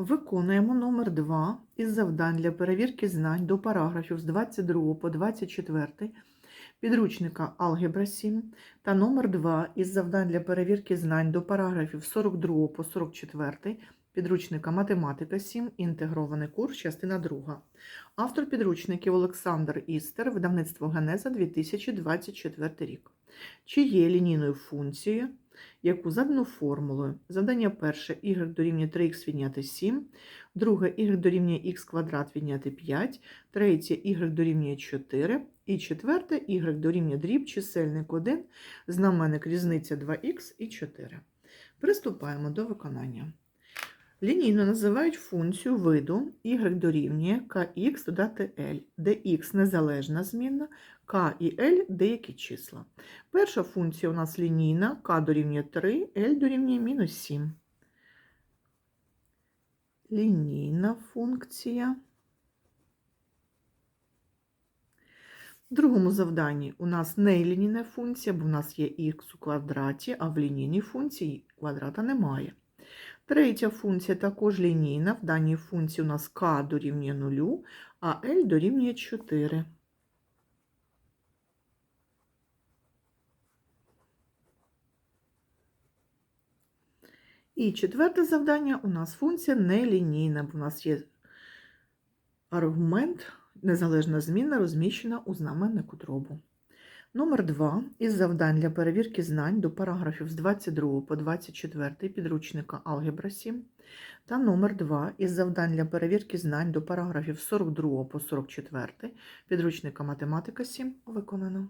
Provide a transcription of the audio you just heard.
Виконуємо номер 2 із завдань для перевірки знань до параграфів з 22 по 24 підручника Алгебра 7 та номер 2 із завдань для перевірки знань до параграфів з 42 по 44 підручника Математика 7, інтегрований курс, частина 2. Автор підручників Олександр Істер, видавництво Генеза 2024 рік. Чи є лінійною функцією, яку задано формулою. Завдання перше y дорівнює 3х відняти 7, друге y дорівнює х квадрат відняти 5, третє y дорівнює 4 і четверте y дорівнює дріб чисельник 1, знаменник різниця 2х і 4. Приступаємо до виконання. Лінійно називають функцію виду y дорівнює kx додати l, де x незалежна змінна, k і l деякі числа. Перша функція у нас лінійна, k дорівнює 3, l дорівнює мінус 7. Лінійна функція. В другому завданні у нас не лінійна функція, бо в нас є х у квадраті, а в лінійній функції квадрата немає. Третя функція також лінійна. В даній функції у нас k дорівнює 0, а l дорівнює 4. І четверте завдання у нас функція нелінійна, бо у нас є аргумент, незалежна змінна, розміщена у знаменнику дробу. Номер 2 із завдань для перевірки знань до параграфів з 22 по 24 підручника Алгебра 7 та номер 2 із завдань для перевірки знань до параграфів 42 по 44 підручника Математика 7 виконано.